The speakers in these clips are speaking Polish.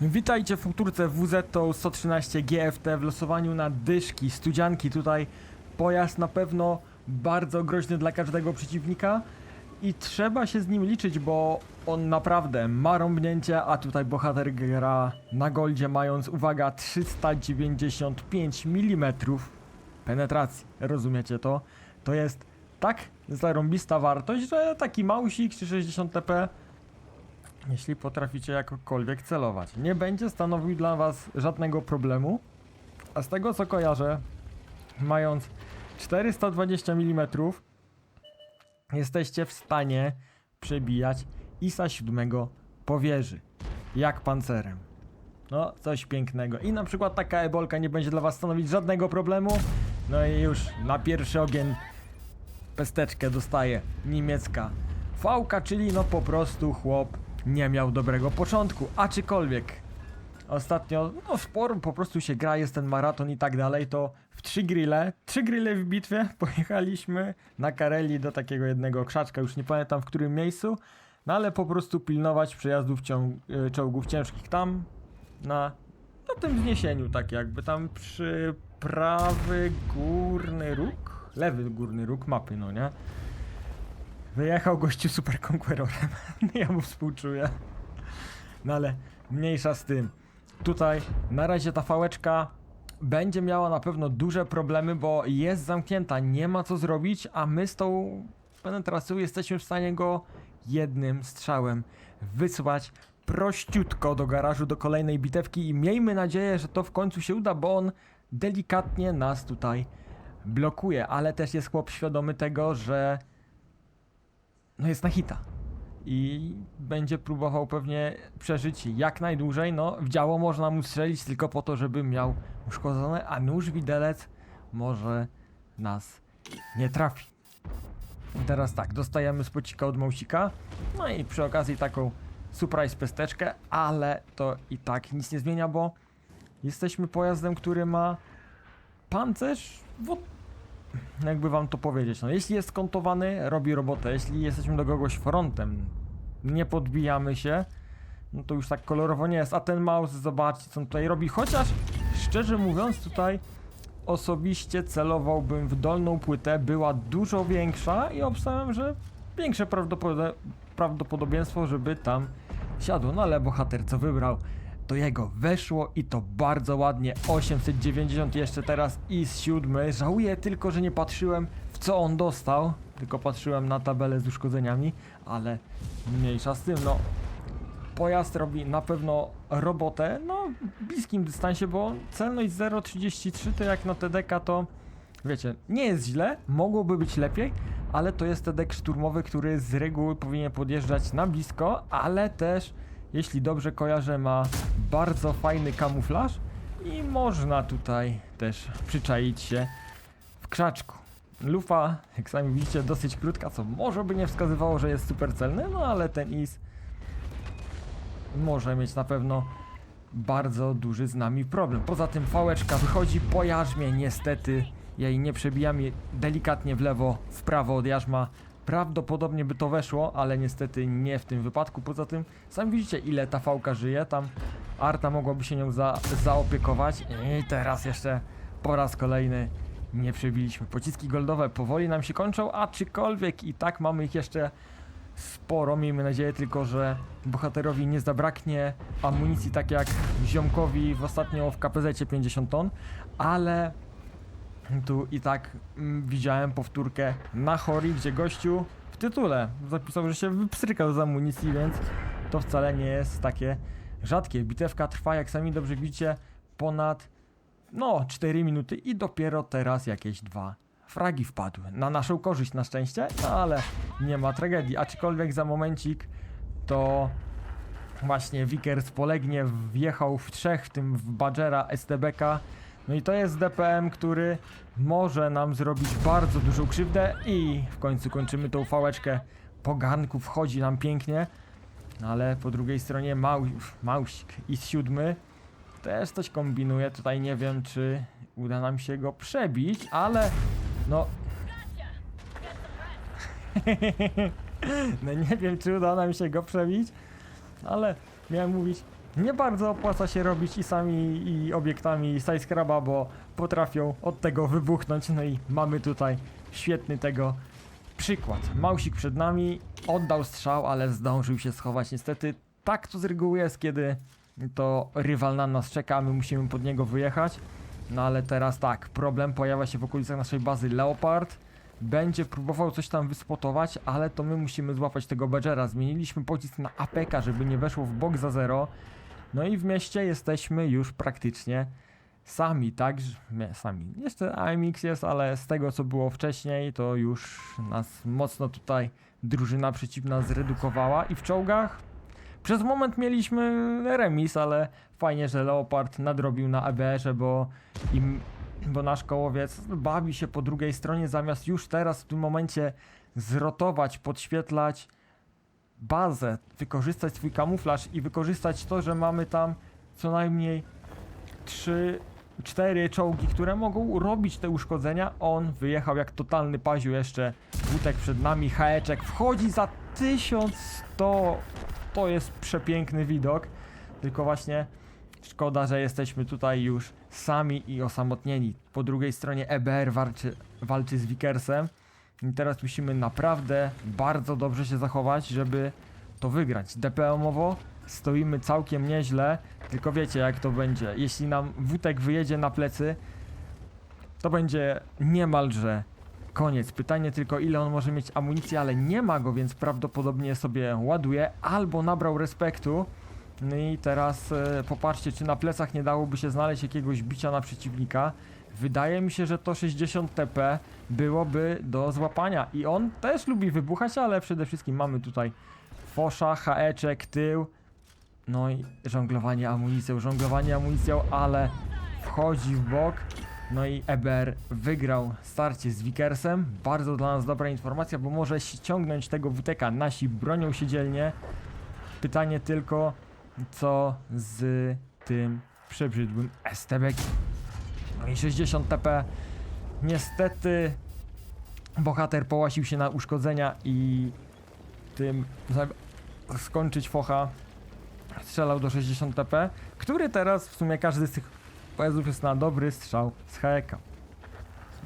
Witajcie w Futurce WZ 113 GFT w losowaniu na dyszki, studzianki. Tutaj pojazd na pewno bardzo groźny dla każdego przeciwnika i trzeba się z nim liczyć, bo on naprawdę ma rąbnięcie, a tutaj bohater gra na goldzie mając, uwaga, 395 mm penetracji. Rozumiecie to? To jest tak zarąbista wartość, że taki małsik czy 60 TP jeśli potraficie jakokolwiek celować. Nie będzie stanowił dla was żadnego problemu, a z tego co kojarzę, mając 420 mm, jesteście w stanie przebijać ISA 7 po wieży, jak pancerem. No, coś pięknego. I na przykład taka ebolka nie będzie dla was stanowić żadnego problemu. No i już na pierwszy ogień pesteczkę dostaje niemiecka fałka, czyli no po prostu chłop nie miał dobrego początku, aczkolwiek ostatnio, no sporo po prostu się gra, jest ten maraton i tak dalej, to w trzy grille, trzy grille w bitwie pojechaliśmy na Kareli do takiego jednego krzaczka, już nie pamiętam w którym miejscu, no ale po prostu pilnować przejazdów ciąg, y, czołgów ciężkich tam, na, na tym wzniesieniu, tak jakby tam przy prawy górny róg, lewy górny róg mapy, no nie? Wyjechał gościu super konkurorem. ja mu współczuję. No ale mniejsza z tym. Tutaj na razie ta fałeczka będzie miała na pewno duże problemy, bo jest zamknięta, nie ma co zrobić, a my z tą penetracją jesteśmy w stanie go jednym strzałem wysłać prościutko do garażu, do kolejnej bitewki i miejmy nadzieję, że to w końcu się uda, bo on delikatnie nas tutaj blokuje, ale też jest chłop świadomy tego, że no jest na hita. I będzie próbował pewnie przeżyć jak najdłużej. No, w działo można mu strzelić tylko po to, żeby miał uszkodzone, a nóż widelec może nas nie trafi. Teraz tak, dostajemy spocika od Małsika. No i przy okazji taką surprise pesteczkę, ale to i tak nic nie zmienia, bo jesteśmy pojazdem, który ma pancerz w jakby wam to powiedzieć, no jeśli jest skontowany, robi robotę, jeśli jesteśmy do kogoś frontem, nie podbijamy się, no to już tak kolorowo nie jest, a ten mouse, zobaczcie co on tutaj robi, chociaż szczerze mówiąc tutaj osobiście celowałbym w dolną płytę, była dużo większa i obstawiam, że większe prawdopod- prawdopodobieństwo, żeby tam siadło, no ale bohater co wybrał, to jego weszło i to bardzo ładnie. 890 jeszcze teraz i z siódmy. Żałuję tylko, że nie patrzyłem w co on dostał, tylko patrzyłem na tabelę z uszkodzeniami, ale mniejsza z tym, no. Pojazd robi na pewno robotę, no w bliskim dystansie, bo celność 0,33 to jak na TDK to wiecie, nie jest źle, mogłoby być lepiej, ale to jest TDK szturmowy, który z reguły powinien podjeżdżać na blisko, ale też jeśli dobrze kojarzę, ma bardzo fajny kamuflaż i można tutaj też przyczaić się w krzaczku. Lufa, jak sami widzicie, dosyć krótka, co może by nie wskazywało, że jest super celny, no ale ten is może mieć na pewno bardzo duży z nami problem. Poza tym fałeczka wychodzi po jarzmie, niestety jej nie przebijamy delikatnie w lewo, w prawo od jarzma. Prawdopodobnie by to weszło, ale niestety nie w tym wypadku. Poza tym, sami widzicie ile ta fałka żyje, tam Arta mogłaby się nią za, zaopiekować i teraz jeszcze po raz kolejny nie przebiliśmy. Pociski goldowe powoli nam się kończą, aczkolwiek i tak mamy ich jeszcze sporo. Miejmy nadzieję tylko, że bohaterowi nie zabraknie amunicji tak jak ziomkowi w ostatnio w KPZ 50 ton, ale tu i tak mm, widziałem powtórkę na Hori, gdzie gościu w tytule zapisał, że się wypstrykał z amunicji, więc to wcale nie jest takie rzadkie. Bitewka trwa, jak sami dobrze widzicie, ponad no 4 minuty i dopiero teraz jakieś dwa fragi wpadły. Na naszą korzyść na szczęście, no ale nie ma tragedii. Aczkolwiek za momencik to właśnie Vickers polegnie, wjechał w trzech, w tym w Badgera STBK. No i to jest DPM, który może nam zrobić bardzo dużą krzywdę i w końcu kończymy tą fałeczkę. Poganku wchodzi nam pięknie, no ale po drugiej stronie Mał, Mausik i siódmy też coś kombinuje. Tutaj nie wiem, czy uda nam się go przebić, ale no... no nie wiem, czy uda nam się go przebić, ale miałem mówić nie bardzo opłaca się robić i sami i obiektami Skyscraba, bo potrafią od tego wybuchnąć. No i mamy tutaj świetny tego przykład. Mausik przed nami oddał strzał, ale zdążył się schować. Niestety tak to z reguły jest, kiedy to rywal na nas czeka, my musimy pod niego wyjechać. No ale teraz tak, problem pojawia się w okolicach naszej bazy Leopard. Będzie próbował coś tam wyspotować, ale to my musimy złapać tego Badgera. Zmieniliśmy pocisk na APK, żeby nie weszło w bok za zero. No i w mieście jesteśmy już praktycznie sami, tak? Nie, sami. Jeszcze AMX jest, ale z tego co było wcześniej, to już nas mocno tutaj drużyna przeciwna zredukowała. I w czołgach przez moment mieliśmy remis, ale fajnie, że Leopard nadrobił na EBR-ze, bo im, bo nasz kołowiec bawi się po drugiej stronie, zamiast już teraz w tym momencie zrotować, podświetlać bazę, wykorzystać swój kamuflaż i wykorzystać to, że mamy tam co najmniej trzy, cztery czołgi, które mogą robić te uszkodzenia. On wyjechał jak totalny paziu jeszcze. Wutek przed nami, haeczek wchodzi za 1100. To jest przepiękny widok. Tylko właśnie szkoda, że jesteśmy tutaj już sami i osamotnieni. Po drugiej stronie EBR walczy, walczy z Wickersem. I teraz musimy naprawdę bardzo dobrze się zachować, żeby to wygrać. DPM-owo stoimy całkiem nieźle, tylko wiecie jak to będzie. Jeśli nam Wutek wyjedzie na plecy, to będzie niemalże koniec. Pytanie tylko ile on może mieć amunicji, ale nie ma go, więc prawdopodobnie sobie ładuje albo nabrał respektu. No i teraz e, popatrzcie, czy na plecach nie dałoby się znaleźć jakiegoś bicia na przeciwnika. Wydaje mi się, że to 60 TP byłoby do złapania i on też lubi wybuchać, ale przede wszystkim mamy tutaj fosza, haeczek, tył, no i żonglowanie amunicją, żonglowanie amunicją, ale wchodzi w bok. No i EBR wygrał starcie z Wickersem. Bardzo dla nas dobra informacja, bo może ściągnąć tego WTK. Nasi bronią się dzielnie. Pytanie tylko, co z tym przebrzydłym STB. No i 60 TP. Niestety bohater połasił się na uszkodzenia i tym skończyć focha strzelał do 60 TP, który teraz w sumie każdy z tych pojazdów jest na dobry strzał z heka.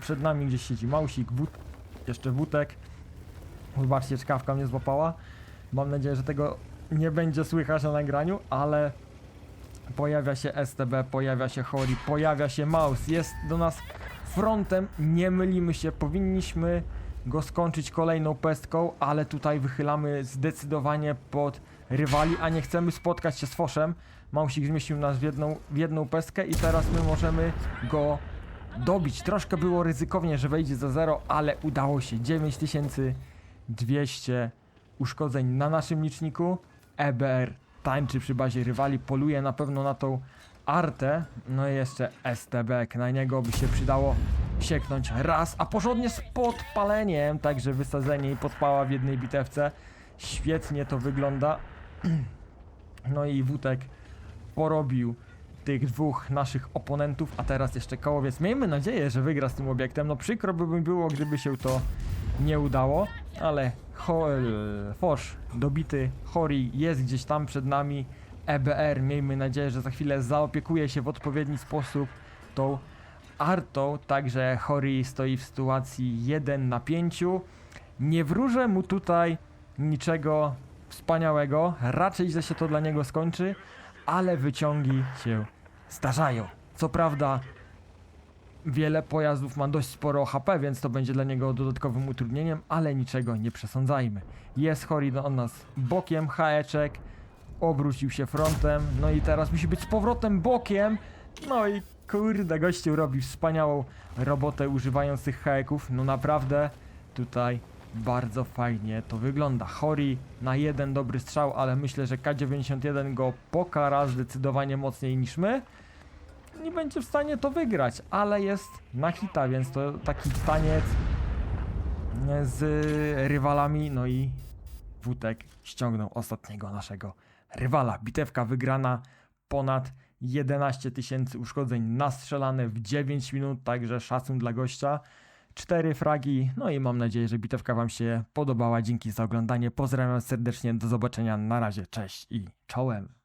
Przed nami gdzieś siedzi Mausik, wód, jeszcze Wutek. Zobaczcie, czkawka mnie złapała. Mam nadzieję, że tego nie będzie słychać na nagraniu, ale pojawia się STB, pojawia się Hori, pojawia się Maus, jest do nas frontem, nie mylimy się, powinniśmy go skończyć kolejną pestką, ale tutaj wychylamy zdecydowanie pod rywali, a nie chcemy spotkać się z Foszem. Mausik zmieścił nas w jedną, w jedną pestkę i teraz my możemy go dobić. Troszkę było ryzykownie, że wejdzie za zero, ale udało się. 9200 uszkodzeń na naszym liczniku. EBR tańczy przy bazie rywali, poluje na pewno na tą artę. No i jeszcze STB, na niego by się przydało sieknąć raz, a porządnie z podpaleniem, także wysadzenie i podpała w jednej bitewce. Świetnie to wygląda. No i Wutek porobił tych dwóch naszych oponentów, a teraz jeszcze kołowiec. Miejmy nadzieję, że wygra z tym obiektem. No przykro by mi było, gdyby się to nie udało, ale e, Fosz dobity, Hori jest gdzieś tam przed nami. EBR, miejmy nadzieję, że za chwilę zaopiekuje się w odpowiedni sposób tą Artą, także Hori stoi w sytuacji 1 na 5. Nie wróżę mu tutaj niczego wspaniałego, raczej źle się to dla niego skończy, ale wyciągi się zdarzają. Co prawda, wiele pojazdów ma dość sporo HP, więc to będzie dla niego dodatkowym utrudnieniem, ale niczego nie przesądzajmy. Jest Hori od nas bokiem, haeczek, obrócił się frontem, no i teraz musi być z powrotem bokiem, no i kurde, gościu robi wspaniałą robotę używając tych haeków, no naprawdę tutaj bardzo fajnie to wygląda. Hori na jeden dobry strzał, ale myślę, że K91 go pokara zdecydowanie mocniej niż my. Nie będzie w stanie to wygrać, ale jest na hita, więc to taki taniec z rywalami, no i Wutek ściągnął ostatniego naszego rywala. Bitewka wygrana, ponad 11 tysięcy uszkodzeń nastrzelane w 9 minut, także szacun dla gościa. Cztery fragi, no i mam nadzieję, że bitewka Wam się podobała. Dzięki za oglądanie. Pozdrawiam serdecznie, do zobaczenia. Na razie, cześć i czołem.